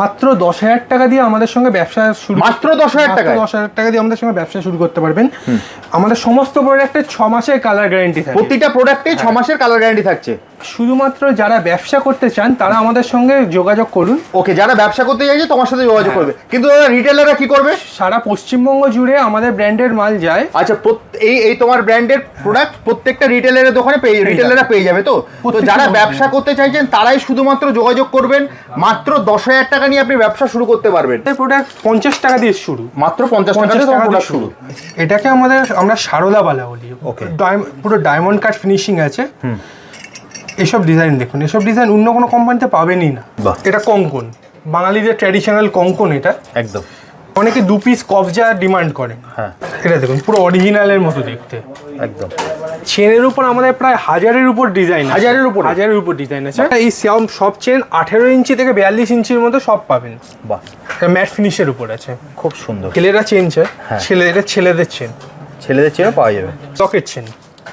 মাত্র দশ হাজার টাকা দিয়ে আমাদের সঙ্গে ব্যবসা শুরু মাত্র দশ হাজার টাকা দশ হাজার টাকা দিয়ে আমাদের সঙ্গে ব্যবসা শুরু করতে পারবেন। আমাদের সমস্ত প্রোডাক্টে ছ মাসের কালার গ্যারান্টি থাকে। প্রতিটা প্রোডাক্টেই ছ মাসের কালার গ্যারান্টি থাকছে। শুধুমাত্র যারা ব্যবসা করতে চান তারা আমাদের সঙ্গে যোগাযোগ করুন। ওকে যারা ব্যবসা করতে চাইছে তোমার সাথে যোগাযোগ করবে। কিন্তু দাদা রিটেলাররা কি করবে? সারা পশ্চিমবঙ্গ জুড়ে আমাদের ব্র্যান্ডের মাল যায়। আচ্ছা এই এই তোমার ব্র্যান্ডের প্রোডাক্ট প্রত্যেকটা রিটেলারের দোকানে পেয়ে রিটেলাররা পেয়ে যাবে তো? তো যারা ব্যবসা করতে চাইছেন তারাই শুধুমাত্র যোগাযোগ করবেন। মাত্র দশ হাজার টাকা নিয়ে আপনি ব্যবসা শুরু করতে পারবেন। প্রোডাক্ট পঞ্চাশ টাকা দিয়ে শুরু। মাত্র পঞ্চাশ টাকা দিয়ে প্রোডাক্ট শুরু। এটাকে আমাদের আমরা সারদাবালা বলি. ডায়ম- পুরো ডায়মন্ড কাট ফিনিশিং আছে। এসব ডিজাইন দেখুন এসব ডিজাইন অন্য কোনো কোম্পানিতে পাবেনই না। এটা কঙ্কন। বাঙালিদের ট্র্যাডিশনাল কঙ্কন এটা। একদম। অনেকে দু পিস কবজা ডিমান্ড করে। হ্যাঁ। এটা দেখুন পুরো অরিজিনালের মতো দেখতে। একদম। চেনের উপর আমাদের প্রায় হাজারের উপর ডিজাইন হাজারের উপর? হাজারের উপর ডিজাইন আছে। এই সব সব চেন আঠেরো ইঞ্চি থেকে বিয়াল্লিশ ইঞ্চির মতো সব পাবেন। বাহ। ম্যাট ফিনিশের উপর আছে। খুব সুন্দর। ছেলেরা চেন হ্যাঁ। ছেলে এটা ছেলেদের চেন ছেলেদের চেনও পাওয়া যাবে। লকেট চেন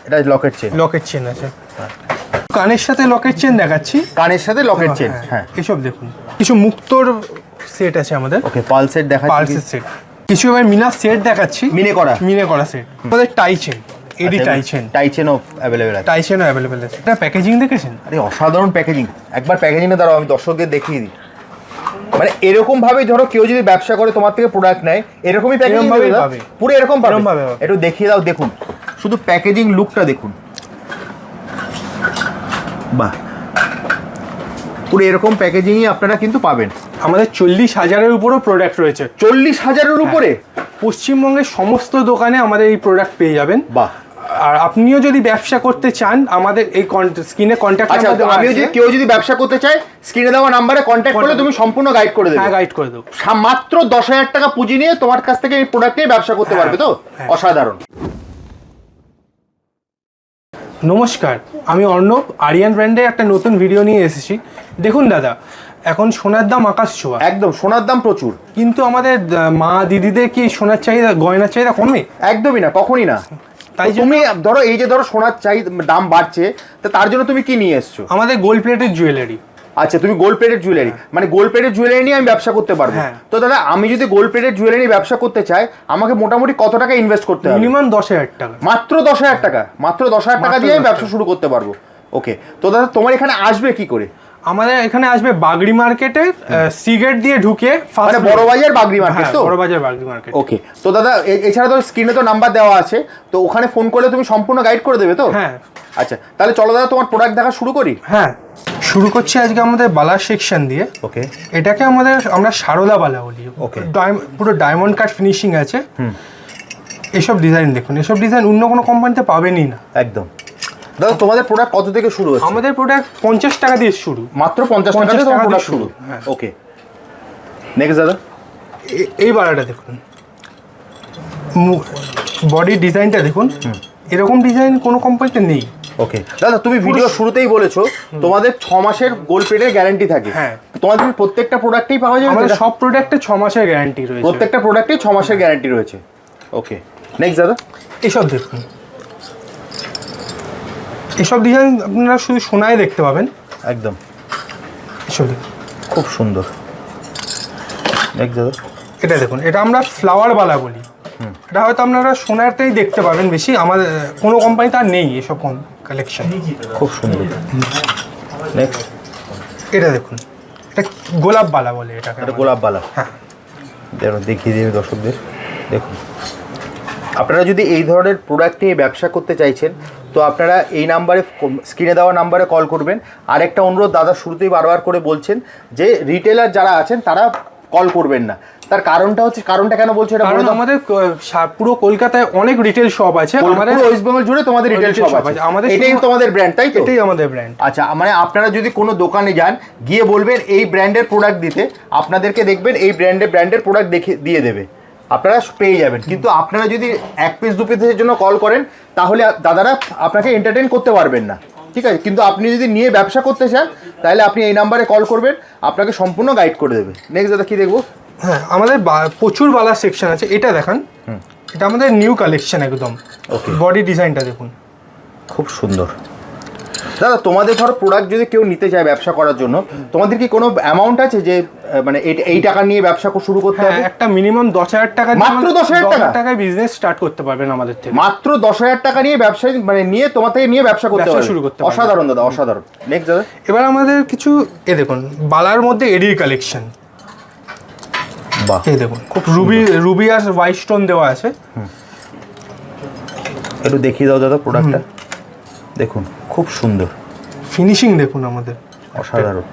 এটা লকেট চেন লকেট চেন আছে। কানের সাথে লকেট চেন দেখাচ্ছি। কানের সাথে লকেট চেন হ্যাঁ এসব দেখুন। কিছু মুক্তোর সেট আছে আমাদের। ওকে পাল সেট দেখা পালসের সেট কিছু এবার মিনা সেট দেখাচ্ছি। মিনে করা। মিনে করা সেট আমাদের tie chain AD tie chain tie চেনও available আছে। টাই চেনও অ্যাভেলেবেল আছে। এটা প্যাকেজিং দেখেছেন? আরে অসাধারণ প্যাকেজিং একবার প্যাকেজিংটা দাঁড়াও আমি দর্শকদের দেখিয়ে দিই। মানে এরকম ভাবে ধরো কেউ যদি ব্যবসা করে তোমার থেকে প্রোডাক্ট নেয় এরকমই প্যাকেজিং পাবে। পুরো এরকম পাবে। একটু দেখিয়ে দাও দেখুন। শুধু প্যাকেজিং লুকটা দেখুন। বাহ। পুরো এরকম প্যাকেজিংই আপনারা কিন্তু পাবেন। আমাদের চল্লিশ হাজারের উপরও প্রোডাক্ট রয়েছে। চল্লিশ হাজারের উপরে? পশ্চিমবঙ্গের সমস্ত দোকানে আমাদের এই প্রোডাক্ট পেয়ে যাবেন। বাহ। আর আপনিও যদি ব্যবসা করতে চান আমাদের এই স্ক্রিনে কন্ট্যাক্ট আচ্ছা তো আমিও যদি কেউ যদি ব্যবসা করতে চায় স্ক্রিনে দেওয়া নাম্বারে কন্ট্যাক্ট করলে তুমি সম্পূর্ণ গাইড করে দেবে। হ্যাঁ গাইড করে দেবো। মাত্র দশ হাজার টাকা পুঁজি নিয়ে তোমার কাছ থেকে এই প্রোডাক্ট নিয়ে ব্যবসা করতে হ্যাঁ, পারবে তো? হ্যাঁ। অসাধারণ। নমস্কার আমি অর্ণব আরিয়ান ব্র্যান্ডে একটা নতুন ভিডিও নিয়ে এসেছি। দেখুন দাদা এখন সোনার দাম আকাশ ছোঁয়া। একদম সোনার দাম প্রচুর। কিন্তু আমাদের মা দিদিদের কি সোনার চাহিদা গয়নার চাহিদা কমে? একদমই না কখনই না। তাই তুমি ধরো এই যে ধরো সোনার চাই দাম বাড়ছে তা তার জন্য তুমি কি নিয়ে এসছো? আমাদের গোল্ড প্লেটের জুয়েলারি আচ্ছা তুমি গোল্ড প্লেটের জুয়েলারি মানে গোল্ড প্লেটের জুয়েলারি নিয়ে আমি ব্যবসা করতে পারব। হ্যাঁ। তো দাদা আমি যদি গোল্ড প্লেটের জুয়েলারি ব্যবসা করতে চাই আমাকে মোটামুটি কত টাকা ইনভেস্ট করতে হবে? মিনিমাম দশ হাজার টাকা। মাত্র দশ হাজার টাকা। মাত্র দশ হাজার টাকা দিয়ে আমি ব্যবসা শুরু করতে পারব। ওকে তো দাদা তোমার এখানে আসবে কি করে? আমাদের এখানে আসবে বাগড়ি মার্কেটে সিগারেট দিয়ে ঢুকে মানে বড় বাজার বাগরি মার্কেট হ্যাঁ, তো? বড় বাজার বাগড়ি মার্কেট ওকে তো দাদা এছাড়া তো স্ক্রিনে তো নাম্বার দেওয়া আছে তো ওখানে ফোন করলে তুমি সম্পূর্ণ গাইড করে দেবে তো? হ্যাঁ। আচ্ছা তাহলে চলো দাদা তোমার প্রোডাক্ট দেখা শুরু করি। হ্যাঁ শুরু করছি আজকে আমাদের বালা সেকশন দিয়ে। ওকে এটাকে আমাদের আমরা সারদা বালা বলি। ওকে পুরো ডায়মন্ড কাট ফিনিশিং আছে। হুম। এসব ডিজাইন দেখুন এসব ডিজাইন অন্য কোনো কোম্পানিতে পাবেনই না। একদম। দাদা তোমাদের প্রোডাক্ট কত থেকে শুরু হচ্ছে? আমাদের প্রোডাক্ট পঞ্চাশ টাকা দিয়ে শুরু। মাত্র পঞ্চাশ টাকা 50 থেকে তোমার টাকা দিয়ে প্রোডাক্ট শুরু হ্যাঁ। ওকে নেক্সট দাদা। এই বালাটা দেখুন। বডি ডিজাইনটা দেখুন। এরকম ডিজাইন কোনো কোম্পানিতে নেই। ওকে দাদা তুমি ভিডিও শুরুতেই বলেছ তোমাদের ছ মাসের গোল্ড প্লেটের গ্যারান্টি থাকে। হ্যাঁ। তোমাদের প্রত্যেকটা প্রোডাক্টেই পাওয়া যাবে আমাদের সব প্রোডাক্টে ছ মাসের গ্যারান্টি রয়েছে। প্রত্যেকটা প্রোডাক্টেই ছ মাসের গ্যারান্টি রয়েছে। ওকে নেক্সট দাদা। এসব দেখুন। এসব ডিজাইন আপনারা শুধু সোনায় দেখতে পাবেন। একদম। এসব খুব সুন্দর। নেক্সট দাদা এটা দেখুন এটা আমরা ফ্লাওয়ার বালা বলি। এটা হয়তো আপনারা সোনারতেই দেখতে পাবেন বেশি। আমাদের কোনো কোম্পানিতে আর নেই এসব কালেকশন খুব সুন্দর। নেক্সট এটা দেখুন এটা গোলাপ বালা বলে এটা আমাদের। গোলাপ বালা। হ্যাঁ। দেখিয়ে দিবে দর্শকদের। দেখুন। আপনারা যদি এই ধরনের প্রোডাক্ট নিয়ে ব্যবসা করতে চাইছেন তো আপনারা এই নাম্বারে স্ক্রিনে দেওয়া নাম্বারে কল করবেন। আর একটা অনুরোধ দাদা শুরুতেই বারবার করে বলছেন যে রিটেলার যারা আছেন তারা কল করবেন না। তার কারণটা হচ্ছে কারণটা কেন বলছো এটা কারণ আমাদের পুরো কলকাতায় অনেক রিটেল শপ আছে। আমাদের ওয়েস্ট বেঙ্গল জুড়ে তোমাদের রিটেল শপ আছে। আমাদের এটাই তোমাদের ব্র্যান্ড তাই তো? এটাই আমাদের ব্র্যান্ড আচ্ছা মানে আপনারা যদি কোনো দোকানে যান গিয়ে বলবেন এই ব্র্যান্ডের প্রোডাক্ট দিতে আপনাদেরকে দেখবেন এই ব্র্যান্ডের ব্র্যান্ডের প্রোডাক্ট দেখে দিয়ে দেবে। আপনারা পেয়ে যাবেন। কিন্তু আপনারা যদি এক পিস দু পিসের জন্য কল করেন তাহলে দাদারা আপনাকে এন্টারটেন করতে পারবেন না। ঠিক আছে? কিন্তু আপনি যদি নিয়ে ব্যবসা করতে চান তাহলে আপনি এই নাম্বারে কল করবেন আপনাকে সম্পূর্ণ গাইড করে দেবে। নেক্সট দাদা কি দেখব? হ্যাঁ আমাদের প্রচুর বালার সেকশন আছে। এটা দেখান। এটা আমাদের নিউ কালেকশন একদম। Okay. বডি ডিজাইনটা দেখুন। খুব সুন্দর। দাদা তোমাদের ধরো প্রোডাক্ট যদি কেউ নিতে চায় ব্যবসা করার জন্য তোমাদের কি কোনো অ্যামাউন্ট আছে যে মানে এই- টাকা নিয়ে ব্যবসা শুরু করতে হ্যাঁ হবে? একটা মিনিমাম দশ হাজার টাকা মাত্র দশ হাজার টাকা? টাকায় বিজনেস স্টার্ট করতে পারবেন আমাদের থেকে। মাত্র দশ হাজার টাকা নিয়ে ব্যবসায় মানে নিয়ে তোমার থেকে নিয়ে ব্যবসা করতে ব্যবসা পারবে। শুরু করতে অসাধারণ দাদা অসাধারণ। নেক্সট দাদা। এবার আমাদের কিছু এ দেখুন বালার মধ্যে এডির কালেকশন বাহ। এই দেখুন খুব রুবি রুবি আর হোয়াইট স্টোন দেওয়া আছে। একটু দেখিয়ে দাও দাদা প্রোডাক্টটা দেখুন। খুব সুন্দর। ফিনিশিং দেখুন আমাদের। অসাধারণ।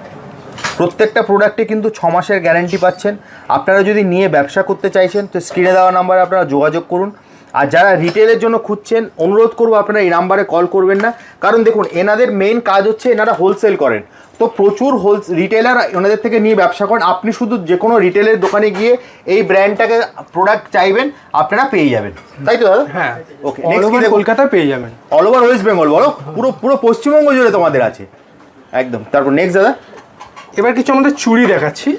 প্রত্যেকটা প্রোডাক্টে কিন্তু ছ মাসের গ্যারেন্টি পাচ্ছেন। আপনারা যদি নিয়ে ব্যবসা করতে চাইছেন তো স্ক্রিনে দেওয়া নাম্বারে আপনারা যোগাযোগ করুন। আর যারা রিটেলের জন্য খুঁজছেন অনুরোধ করব আপনারা এই নাম্বারে কল করবেন না। কারণ দেখুন এনাদের মেইন কাজ হচ্ছে এনারা হোলসেল করেন। তো প্রচুর হোল রিটেলার ওনাদের থেকে নিয়ে ব্যবসা করেন। আপনি শুধু যে কোনো রিটেলের দোকানে গিয়ে এই ব্র্যান্ডটাকে প্রোডাক্ট চাইবেন আপনারা পেয়ে যাবেন। তাই তো দাদা? হ্যাঁ। ওকে অল ওভার কলকাতা পেয়ে যাবেন। অল ওভার ওয়েস্ট বেঙ্গল বলো। পুরো পুরো পশ্চিমবঙ্গ জুড়ে তোমাদের আছে। একদম। তারপর নেক্সট দাদা? এবার কিছু আমাদের চুড়ি দেখাচ্ছি।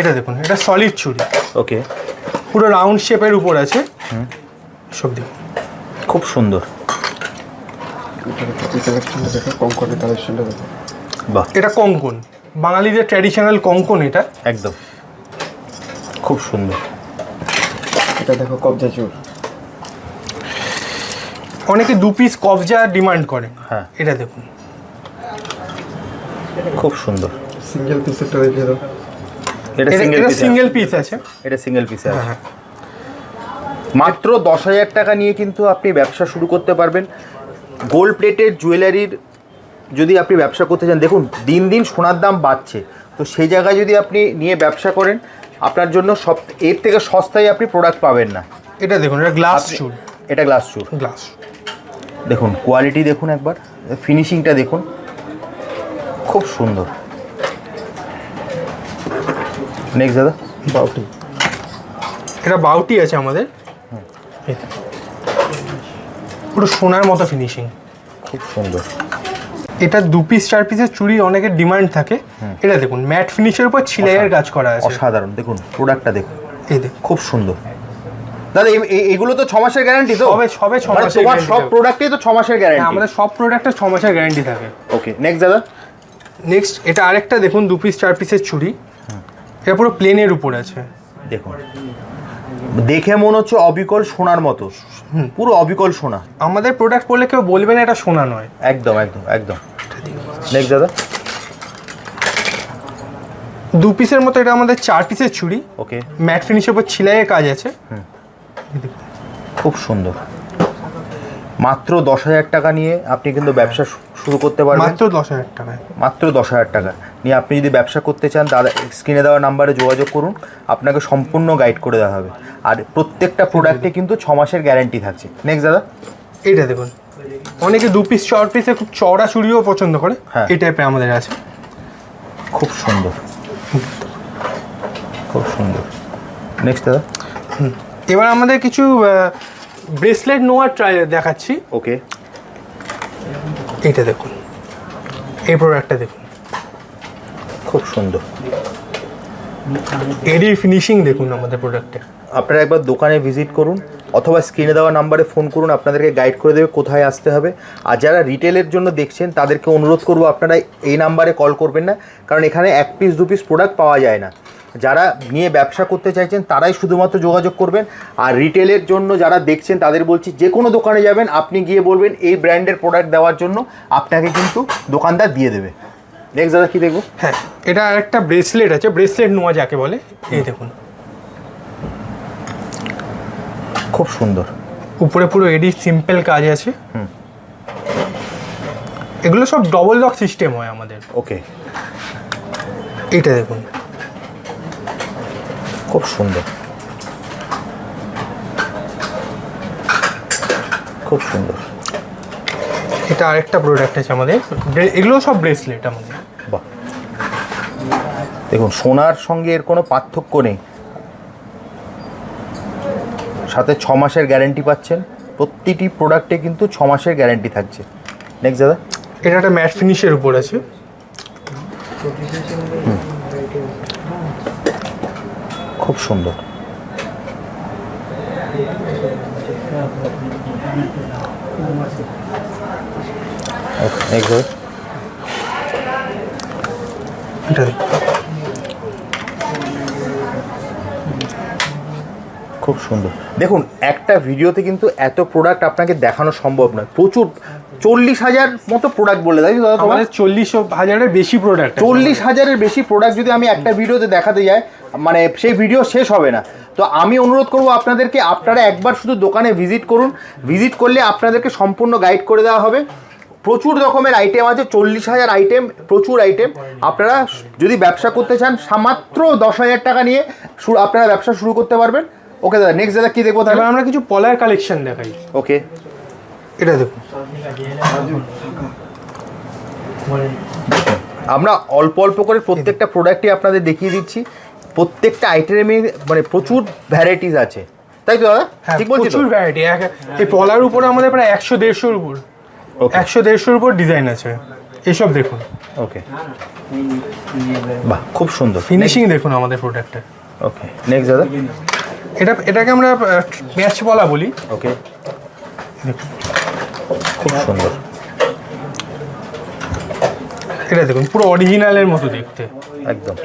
এটা দেখুন এটা সলিড চুড়ি। ওকে পুরো রাউন্ড শেপের উপর আছে। সব দেখুন খুব সুন্দর। কম করে কালেকশনটা দেখো। বাহ। এটা কঙ্কন। বাঙালিদের ট্র্যাডিশনাল কঙ্কন এটা। একদম। খুব সুন্দর। এটা দেখো কবজা চুর। অনেকে দু পিস কবজা ডিমান্ড করে। হ্যাঁ। এটা দেখুন। খুব সুন্দর। সিঙ্গেল দেখিয়ে দাও। এটা সিঙ্গেল এটা পিস সিঙ্গেল পিস আছে। এটা সিঙ্গেল পিস আছে। হ্যাঁ। মাত্র দশ হাজার টাকা নিয়ে কিন্তু আপনি ব্যবসা শুরু করতে পারবেন। গোল্ড প্লেটের জুয়েলারির যদি আপনি ব্যবসা করতে চান দেখুন দিন দিন সোনার দাম বাড়ছে। তো সেই জায়গায় যদি আপনি নিয়ে ব্যবসা করেন আপনার জন্য সব এর থেকে সস্তায় আপনি প্রোডাক্ট পাবেন না। এটা দেখুন এটা গ্লাস চুল। এটা গ্লাস চুর গ্লাস দেখুন কোয়ালিটি দেখুন একবার। ফিনিশিংটা দেখুন। খুব সুন্দর। নেক্সট দাদা। বাউটি। এটা বাউটি আছে আমাদের। পুরো সোনার মতো ফিনিশিং খুব সুন্দর। এটা দু পিস চার পিসের চুড়ি অনেকের ডিমান্ড থাকে। এটা দেখুন ম্যাট ফিনিশের উপর ছিলাইয়ের কাজ করা আছে। অসাধারণ। দেখুন প্রোডাক্টটা দেখুন। এই দেখুন। খুব সুন্দর। দাদা এগুলো তো ছ মাসের গ্যারান্টি তো? সবে- সবে ছ মানে মাসের তোমার সব। প্রোডাক্টই তো ছ মাসের গ্যারান্টি আমাদের সব প্রোডাক্টের ছ মাসের গ্যারান্টি থাকে। ওকে নেক্সট দাদা। নেক্সট এটা আরেকটা দেখুন দু পিস চার পিসের চুড়ি এটা পুরো প্লেনের উপর আছে। দেখুন। দেখে মনে হচ্ছে অবিকল সোনার মতো। পুরো অবিকল সোনা। আমাদের প্রোডাক্ট পড়লে কেউ বলবে না এটা সোনা নয়। একদম একদম একদম। নেক্সট দাদা। দু পিসের মতো এটা আমাদের চার পিসের চুড়ি ওকে ম্যাট ফিনিশের উপর ছিলাইয়ের কাজ আছে। খুব সুন্দর। মাত্র দশ হাজার টাকা নিয়ে আপনি কিন্তু ব্যবসা শুরু করতে পারবেন। মাত্র দশ হাজার টাকায়। মাত্র দশ হাজার টাকা নিয়ে আপনি যদি ব্যবসা করতে চান দাদা স্ক্রিনে দেওয়া নাম্বারে যোগাযোগ করুন। আপনাকে সম্পূর্ণ গাইড করে দেওয়া হবে। আর প্রত্যেকটা প্রোডাক্টে কিন্তু ছ মাসের গ্যারান্টি থাকছে। নেক্সট দাদা। এইটা দেখুন। অনেকে দু পিস চার পিসে খুব চওড়া চুড়িও পছন্দ করে। হ্যাঁ। এই টাইপের আমাদের আছে। খুব সুন্দর। খুব সুন্দর। নেক্সট দাদা। এবার আমাদের কিছু ব্রেসলেট নোয়ার ট্রাই দেখাচ্ছি। ওকে এইটা দেখুন। এই প্রোডাক্টটা দেখুন। খুব সুন্দর। এডির ফিনিশিং দেখুন আমাদের প্রোডাক্টে আপনারা একবার দোকানে ভিজিট করুন অথবা স্ক্রিনে দেওয়া নাম্বারে ফোন করুন আপনাদেরকে গাইড করে দেবে কোথায় আসতে হবে। আর যারা রিটেলের জন্য দেখছেন তাদেরকে অনুরোধ করব আপনারা এই নাম্বারে কল করবেন না কারণ এখানে এক পিস দু পিস প্রোডাক্ট পাওয়া যায় না। যারা নিয়ে ব্যবসা করতে চাইছেন তারাই শুধুমাত্র যোগাযোগ করবেন। আর রিটেলের জন্য যারা দেখছেন তাদের বলছি যে কোনো দোকানে যাবেন আপনি গিয়ে বলবেন এই ব্র্যান্ডের প্রোডাক্ট দেওয়ার জন্য আপনাকে কিন্তু দোকানদার দিয়ে দেবে। নেক্সট দাদা কী দেখব? হ্যাঁ এটা আরেকটা ব্রেসলেট আছে ব্রেসলেট নোয়া যাকে বলে এই দেখুন। খুব সুন্দর। উপরে পুরো এডি সিম্পল কাজ আছে। এগুলো সব ডবল লক সিস্টেম হয় আমাদের। ওকে এটা দেখুন। খুব সুন্দর। খুব সুন্দর। এটা আরেকটা প্রোডাক্ট আছে আমাদের। এগুলো সব ব্রেসলেট আমাদের। বাহ। দেখুন সোনার সঙ্গে এর কোনো পার্থক্য নেই। সাথে ছ মাসের গ্যারেন্টি পাচ্ছেন। প্রতিটি প্রোডাক্টে কিন্তু ছ মাসের গ্যারেন্টি থাকছে। নেক্সট দাদা। এটা একটা ম্যাট ফিনিশের উপর আছে। খুব সুন্দর। খুব সুন্দর। দেখুন, একটা ভিডিওতে কিন্তু এত প্রোডাক্ট আপনাকে দেখানো সম্ভব নয়। প্রচুর চল্লিশ হাজার মতো প্রোডাক্ট বলে দেয়। দাদা তোমার? চল্লিশ হাজারের বেশি প্রোডাক্ট চল্লিশ হাজারের বেশি প্রোডাক্ট যদি আমি একটা ভিডিওতে দেখাতে যাই মানে সেই ভিডিও শেষ হবে না। তো আমি অনুরোধ করব আপনাদেরকে আপনারা একবার শুধু দোকানে ভিজিট করুন। ভিজিট করলে আপনাদেরকে সম্পূর্ণ গাইড করে দেওয়া হবে। প্রচুর রকমের আইটেম আছে চল্লিশ হাজার আইটেম প্রচুর আইটেম আপনারা যদি ব্যবসা করতে চান মাত্র দশ হাজার টাকা নিয়ে শুরু আপনারা ব্যবসা শুরু করতে পারবেন। ওকে দাদা নেক্সট দাদা কী দেখব তাহলে? আমরা কিছু পলার কালেকশন দেখাই। ওকে এটা দেখুন। আমরা অল্প অল্প করে প্রত্যেকটা প্রোডাক্টই আপনাদের দেখিয়ে দিচ্ছি। প্রত্যেকটা আইটেমে মানে প্রচুর ভ্যারাইটিস আছে। তাই তো দাদা? হ্যাঁ ঠিক বলছি প্রচুর ভ্যারাইটি এই পলার উপরে আমাদের প্রায় একশো দেড়শোর উপর। একশো দেড়শোর উপর ডিজাইন আছে। এসব দেখুন। ওকে বাহ খুব সুন্দর। ফিনিশিং দেখুন আমাদের প্রোডাক্টের ওকে নেক্সট দাদা? এটা এটাকে আমরা ম্যাচ পলা বলি। ওকে দেখুন। খুব সুন্দর। এটা দেখুন পুরো অরিজিনালের মতো দেখতে। একদম।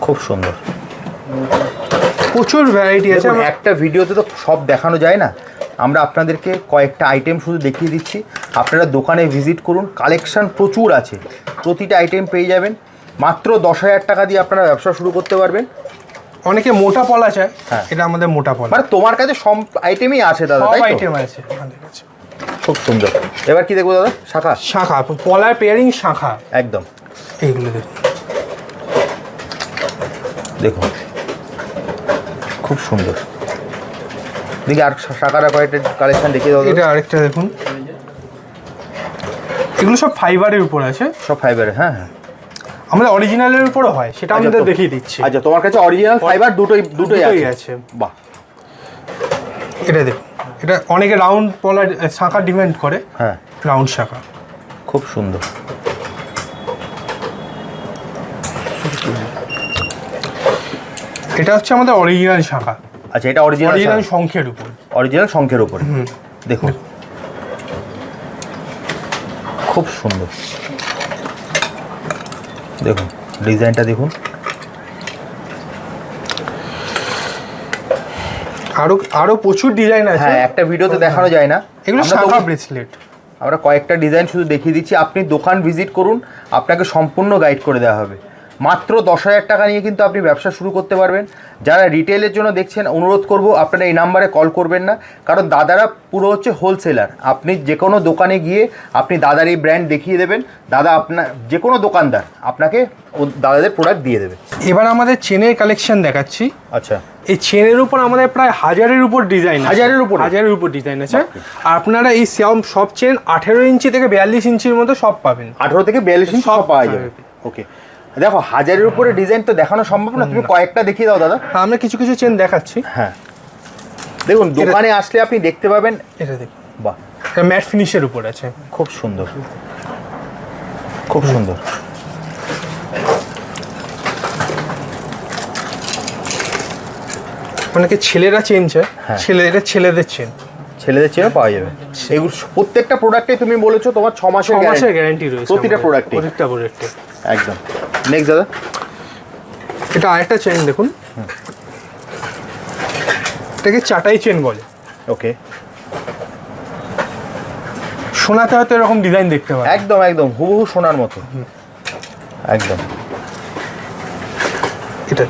খুব সুন্দর। প্রচুর ভ্যারাইটি আছে। একটা ভিডিওতে তো সব দেখানো যায় না। আমরা আপনাদেরকে কয়েকটা আইটেম শুধু দেখিয়ে দিচ্ছি। আপনারা দোকানে ভিজিট করুন। কালেকশান প্রচুর আছে। প্রতিটা আইটেম পেয়ে যাবেন। মাত্র দশ হাজার টাকা দিয়ে আপনারা ব্যবসা শুরু করতে পারবেন। অনেকে মোটা পলা চায় হ্যাঁ। এটা আমাদের মোটা পলা। মানে তোমার কাছে সব আইটেমই আছে দাদা সব তাই তো? আইটেম আছে আমাদের কাছে খুব সুন্দর। এবার কি দেখব দাদা? শাখা? শাখা পলার পেয়ারিং শাখা। একদম। এইগুলো দেখুন। দেখুন। খুব সুন্দর। দেখি আর শাখাটা কয়েকটা কালেকশন দেখিয়ে দাও এটা আরেকটা দেখুন। এগুলো সব ফাইবারের উপর আছে। সব ফাইবারে হ্যাঁ হ্যাঁ। আমাদের অরিজিনালের উপরও হয় সেটা আচ্ছা, আমাদের দেখিয়ে দিচ্ছি। আচ্ছা তোমার কাছে অরিজিনাল ফাইবার দুটোই দুটোই আছে। বাহ। এটা দেখুন এটা অনেকে রাউন্ড পলার শাখা ডিমান্ড করে হ্যাঁ। রাউন্ড শাখা। খুব সুন্দর। এটা হচ্ছে আমাদের অরিজিনাল শাখা। আচ্ছা এটা অরিজিনাল অরিজিনাল শঙ্খের উপর। অরিজিনাল শঙ্খের উপরে। দেখুন। খুব সুন্দর। দেখুন ডিজাইনটা দেখুন। আরও আরও প্রচুর ডিজাইন আছে। হ্যাঁ একটা ভিডিওতে দেখানো যায় না। এগুলো শাখা ব্রেসলেট আমরা কয়েকটা ডিজাইন শুধু দেখিয়ে দিচ্ছি। আপনি দোকান ভিজিট করুন আপনাকে সম্পূর্ণ গাইড করে দেওয়া হবে। মাত্র দশ হাজার টাকা নিয়ে কিন্তু আপনি ব্যবসা শুরু করতে পারবেন। যারা রিটেলের জন্য দেখছেন অনুরোধ করব আপনারা এই নাম্বারে কল করবেন না। কারণ দাদারা পুরো হচ্ছে হোলসেলার আপনি যে কোনো দোকানে গিয়ে আপনি দাদার এই ব্র্যান্ড দেখিয়ে দেবেন। দাদা আপনার যে কোনো দোকানদার আপনাকে ও দাদাদের প্রোডাক্ট দিয়ে দেবে। এবার আমাদের চেনের কালেকশন দেখাচ্ছি। আচ্ছা। এই চেনের উপর আমাদের প্রায় হাজারের উপর ডিজাইন হাজারের উপর। হাজারের উপর ডিজাইন আছে। আপনারা এই সব সব চেন আঠেরো ইঞ্চি থেকে বিয়াল্লিশ ইঞ্চির মতো সব পাবেন। আঠেরো থেকে বিয়াল্লিশ ইঞ্চ সব পাওয়া যাবে। ওকে দেখো হাজারের উপরে ডিজাইন তো দেখানো সম্ভব না। তুমি কয়েকটা দেখিয়ে দাও দাদা। আমরা কিছু কিছু চেন দেখাচ্ছি। হ্যাঁ। দেখুন দোকানে আসলে আপনি দেখতে পাবেন এটা দেখুন বাহ। এটা ম্যাট ফিনিশের উপর আছে। খুব সুন্দর। খুব সুন্দর। অনেকে ছেলেরা চেন চায়। হ্যাঁ। ছেলে এটা ছেলেদের চেন ছেলেদের চেয়েও পাওয়া যাবে। এগুলো প্রত্যেকটা প্রোডাক্টে তুমি বলেছ তোমার ছ মাসের গ্যারান্টি রয়েছে প্রতিটা product-এ? প্রত্যেকটা প্রোডাক্টে একদম। নেক্সট দাদা? এটা আরেকটা চেন দেখুন। এটাকে চাটাই চেন বলে। ওকে সোনাতে হয়তো এরকম ডিজাইন দেখতে পাবেন একদম একদম। হুবহু সোনার মতো। একদম। এটা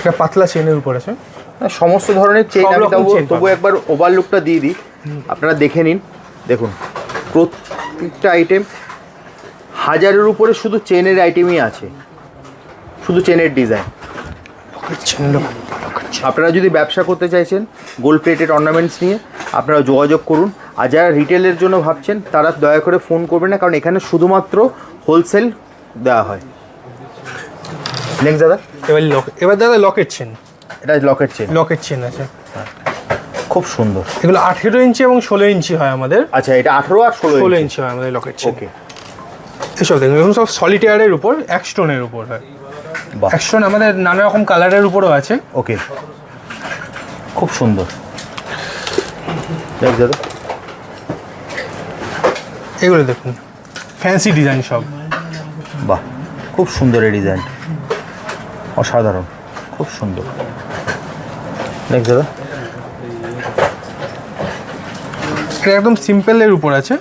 এটা পাতলা চেনের উপর আছে। সমস্ত ধরনের চেন আমি তবু। একবার ওভারলুকটা দিয়ে দিই। আপনারা দেখে নিন। দেখুন প্রত্যেকটা আইটেম হাজারের উপরে শুধু চেনের আইটেমই আছে। শুধু চেনের ডিজাইন আপনারা যদি ব্যবসা করতে চাইছেন গোল্ড প্লেটেড অর্নামেন্টস নিয়ে আপনারা যোগাযোগ করুন। আর যারা রিটেলের জন্য ভাবছেন তারা দয়া করে ফোন করবেন না কারণ এখানে শুধুমাত্র হোলসেল দেওয়া হয়। নেক্সট দাদা। এবার লক এবার দাদা লকেট চেন এটা লকেট চেন লকেট চেন আছে। খুব সুন্দর। এগুলো আঠেরো ইঞ্চি এবং ষোলো ইঞ্চি হয় আমাদের। আচ্ছা এটা আঠেরো আর ষোলো ষোলো ইঞ্চি। হয় আমাদের লকেট চেন ওকে এসব দেখুন এগুলো সব সলিটেয়ারের উপর এক স্টোনের উপর হয়। বাহ। এক স্টোন আমাদের নানা রকম কালারের উপরও আছে। ওকে। খুব সুন্দর। নেক্সট দাদা এগুলো দেখুন ফ্যান্সি ডিজাইন সব। বাহ খুব সুন্দর এই ডিজাইন অসাধারণ খুব সুন্দর। নেক্সট দাদা এটা একদম সিম্পলের উপর আছে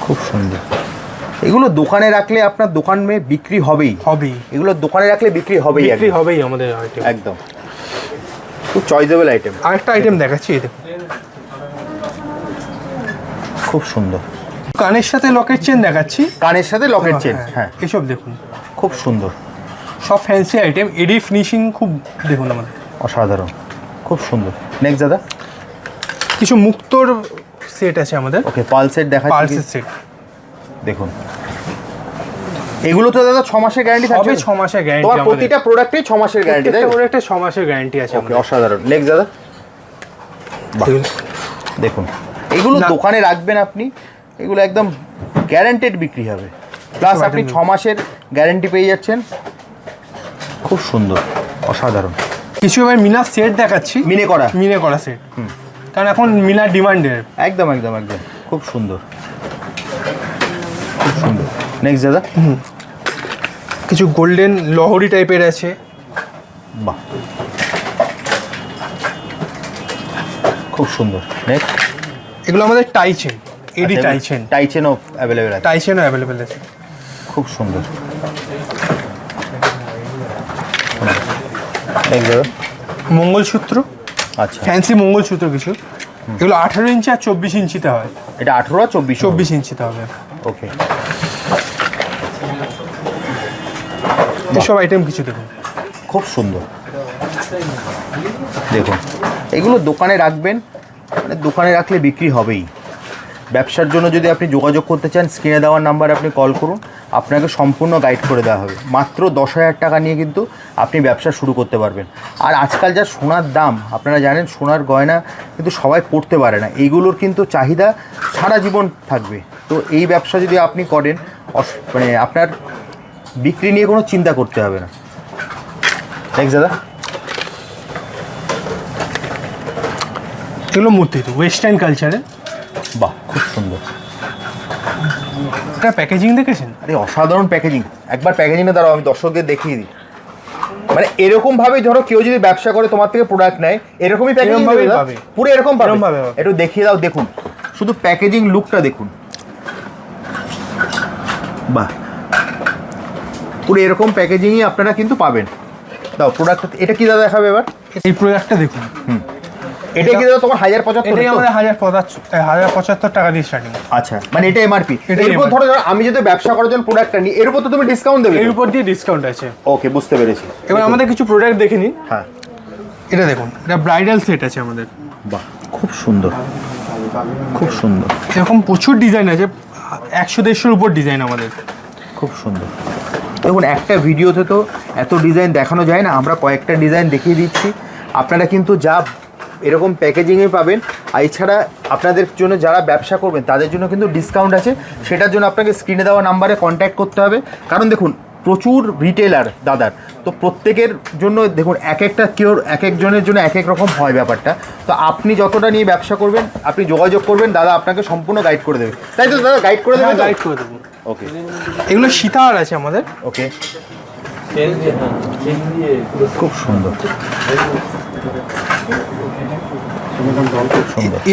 খুব সুন্দর এগুলো দোকানে রাখলে আপনার দোকান মে বিক্রি হবেই। হবেই। এগুলো দোকানে রাখলে বিক্রি হবেই বিক্রি হবেই আমাদের আইটেম একদম। খুব চয়েসেবল আইটেম আরেকটা আইটেম দেখাচ্ছি খুব সুন্দর। কানের সাথে লকেট চেন দেখাচ্ছি। কানের সাথে লকেট চেন হ্যাঁ এসব দেখুন। খুব সুন্দর। সব ফ্যান্সি আইটেম এডি ফিনিশিং খুব দেখুন আমাদের। অসাধারণ। খুব সুন্দর। নেক্সট দাদা। কিছু মুক্তোর সেট আছে আমাদের। ওকে পালসেট দেখা পালসের সেট দেখুন। এগুলো তো দাদা ছ মাসের গ্যারান্টি থাকবে। সবই ছ মাসের গ্যারান্টি তোমার প্রতিটা প্রোডাক্টে ছ মাসের গ্যারান্টি তাই একটা ছ মাসের গ্যারান্টি আছে ওকে অসাধারণ। নেক্সট দাদা। দেখুন। এগুলো দোকানে রাখবেন আপনি এগুলো একদম গ্যারান্টেড বিক্রি হবে। প্লাস আপনি ছ মাসের গ্যারান্টি পেয়ে যাচ্ছেন। খুব সুন্দর অসাধারণ। কিছু এবার মিনা সেট দেখাচ্ছি। মিনে করা। মিনে করা সেট কারণ এখন মিনার ডিমান্ডের। একদম একদম একদম। খুব সুন্দর। খুব সুন্দর। নেক্সট দাদা। কিছু গোল্ডেন লহরি টাইপের আছে। বাহ। খুব সুন্দর। নেক্সট এগুলো আমাদের টাইচেন এডি টাইচেন টাইচেনও অ্যাভেলেবেল আছে। টাইচেনও অ্যাভেলেবেল আছে। খুব সুন্দর। মঙ্গলসূত্র। আচ্ছা। ফ্যান্সি মঙ্গলসূত্র কিছু। এগুলো আঠারো ইঞ্চি আর চব্বিশ ইঞ্চিতে হয়। এটা আঠেরো আর চব্বিশ চব্বিশ ইঞ্চিতে হবে। ওকে এসব আইটেম কিছু দেখুন। খুব সুন্দর। দেখুন এগুলো দোকানে রাখবেন মানে দোকানে রাখলে বিক্রি হবেই। ব্যবসার জন্য যদি আপনি যোগাযোগ করতে চান স্ক্রিনে দেওয়ার নাম্বারে আপনি কল করুন। আপনাকে সম্পূর্ণ গাইড করে দেওয়া হবে। মাত্র দশ হাজার টাকা নিয়ে কিন্তু আপনি ব্যবসা শুরু করতে পারবেন। আর আজকাল যা সোনার দাম আপনারা জানেন সোনার গয়না কিন্তু সবাই পড়তে পারে না। এইগুলোর কিন্তু চাহিদা সারা জীবন থাকবে। তো এই ব্যবসা যদি আপনি করেন মানে আপনার বিক্রি নিয়ে কোনো চিন্তা করতে হবে না। নেক্সট দাদা। এগুলো মূর্তি ওয়েস্টার্ন কালচারে বাহ খুব সুন্দর। এটা প্যাকেজিং দেখেছেন? আরে অসাধারণ প্যাকেজিং একবার প্যাকেজিংটা দাঁড়াও আমি দর্শকদের দেখিয়ে দিই। মানে এরকম ভাবে ধরো কেউ যদি ব্যবসা করে তোমার থেকে প্রোডাক্ট নেয় এরকমই প্যাকেজিং পাবে। পুরো এরকম পাবে। একটু দেখিয়ে দাও দেখুন। শুধু প্যাকেজিং লুকটা দেখুন। বাহ। পুরো এরকম প্যাকেজিংই আপনারা কিন্তু পাবেন। দাও প্রোডাক্ট এটা কি দাদা দেখাবে এবার? এই প্রোডাক্টটা দেখুন। হুম। এটা কি দাদা তোমার হাজার পঁচাত্তর? এটাই আমাদের হাজার পঁচাত্তর হাজার পঁচাত্তর টাকা দিয়ে স্টার্টিং আচ্ছা মানে এটা এমআরপি এরপর ধরো ধরো আমি যদি ব্যবসা করার জন্য প্রোডাক্টটা নিই এর উপর তো তুমি ডিসকাউন্ট দেবে এর উপর দিয়ে ডিসকাউন্ট আছে। ওকে বুঝতে পেরেছি। এবার আমাদের কিছু প্রোডাক্ট দেখে নিন হ্যাঁ। এটা দেখুন এটা ব্রাইডাল সেট আছে আমাদের। বাহ খুব সুন্দর। খুব সুন্দর। এরকম প্রচুর ডিজাইন আছে একশো দেড়শোর উপর ডিজাইন আমাদের। খুব সুন্দর। দেখুন, একটা ভিডিওতে তো এত ডিজাইন দেখানো যায় না, আমরা কয়েকটা ডিজাইন দেখিয়ে দিচ্ছি। আপনারা কিন্তু যা এরকম প্যাকেজিংয়ে পাবেন, আর এছাড়া আপনাদের জন্য যারা ব্যবসা করবেন, তাদের জন্য কিন্তু ডিসকাউন্ট আছে। সেটার জন্য আপনাকে স্ক্রিনে দেওয়া নাম্বারে কন্ট্যাক্ট করতে হবে। কারণ দেখুন প্রচুর রিটেলার দাদার। তো প্রত্যেকের জন্য দেখুন এক একটা কেউ এক একজনের জন্য এক এক রকম হয় ব্যাপারটা। তো আপনি যতটা নিয়ে ব্যবসা করবেন আপনি যোগাযোগ করবেন দাদা আপনাকে সম্পূর্ণ গাইড করে দেবে। তাই তো দাদা গাইড করে দেবে গাইড হ্যাঁ, করে দেবো। ওকে এগুলো সীতাহার আছে আমাদের। ওকে খুব সুন্দর।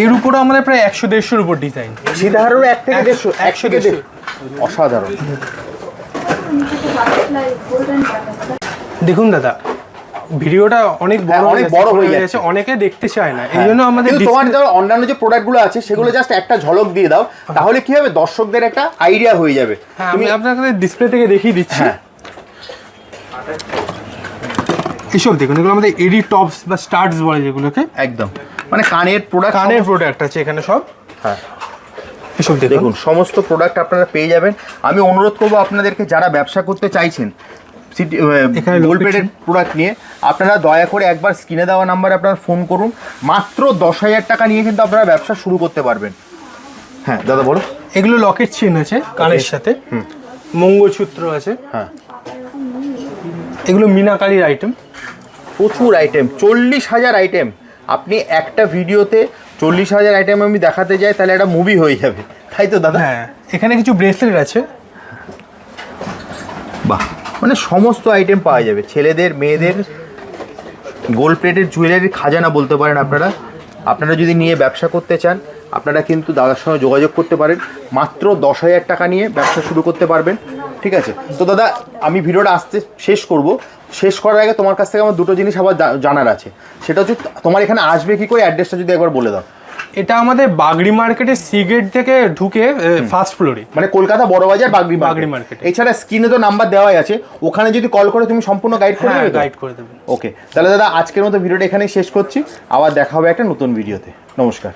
এর উপরে আমাদের প্রায় একশো দেড়শোর উপর ডিজাইন সীতাহারেরও এক থেকে দেড়শো একশো। দেড়শো। অসাধারণ। দেখুন দাদা ভিডিওটা অনেক বড় হ্যাঁ, অনেক হয়ে বড় হয়ে হয়ে যাচ্ছে। গেছে অনেকে দেখতে চায় না। এই জন্য আমাদের তোমার অন্যান্য যে প্রোডাক্টগুলো আছে সেগুলো জাস্ট একটা ঝলক দিয়ে দাও তাহলে কি হবে? দর্শকদের একটা আইডিয়া হয়ে যাবে। হ্যাঁ আমি আপনাকে ডিসপ্লে থেকে দেখিয়ে দিচ্ছি। হ্যাঁ। এসব দেখুন এগুলো আমাদের এডি টপস বা স্টার্টস বলে যেগুলোকে। একদম। মানে কানের প্রোডাক্ট কানের প্রোডাক্ট আছে এখানে সব। হ্যাঁ। এসব দেখুন। সমস্ত প্রোডাক্ট আপনারা পেয়ে যাবেন। আমি অনুরোধ করব আপনাদেরকে যারা ব্যবসা করতে চাইছেন সিটি প্রোডাক্ট নিয়ে আপনারা দয়া করে একবার স্ক্রিনে দেওয়া নাম্বারে আপনারা ফোন করুন। মাত্র দশ হাজার টাকা নিয়ে কিন্তু আপনারা ব্যবসা শুরু করতে পারবেন। হ্যাঁ দাদা বলো এগুলো লকেট চেন আছে কানের সাথে। মঙ্গলসূত্র আছে। হ্যাঁ। এগুলো মিনাকারির আইটেম প্রচুর আইটেম চল্লিশ হাজার আইটেম আপনি একটা ভিডিওতে চল্লিশ হাজার আইটেম আমি দেখাতে যাই তাহলে একটা মুভি হয়ে যাবে। তাই তো দাদা? হ্যাঁ এখানে কিছু ব্রেসলেট আছে। বাহ মানে সমস্ত আইটেম পাওয়া যাবে। ছেলেদের মেয়েদের গোল্ড প্লেটের জুয়েলারির খাজানা বলতে পারেন আপনারা। আপনারা যদি নিয়ে ব্যবসা করতে চান আপনারা কিন্তু দাদার সঙ্গে যোগাযোগ করতে পারেন। মাত্র দশ হাজার টাকা নিয়ে ব্যবসা শুরু করতে পারবেন। ঠিক আছে? তো দাদা আমি ভিডিওটা আসতে শেষ করব। শেষ করার আগে তোমার কাছ থেকে আমার দুটো জিনিস আবার জানার আছে। সেটা হচ্ছে তোমার এখানে আসবে কি করে? অ্যাড্রেসটা যদি একবার বলে দাও। এটা আমাদের বাগড়ি মার্কেটের সি গেট থেকে ঢুকে ফার্স্ট ফ্লোরে মানে কলকাতা বড়বাজার বাগড়ি বাগড়ি মার্কেট। এছাড়া স্ক্রিনে তো নাম্বার দেওয়াই আছে। ওখানে যদি কল করে তুমি সম্পূর্ণ গাইড করে হ্যাঁ দেবে গাইড করে দেবে। ওকে তাহলে দাদা আজকের মতো ভিডিওটা এখানেই শেষ করছি। আবার দেখা হবে একটা নতুন ভিডিওতে নমস্কার।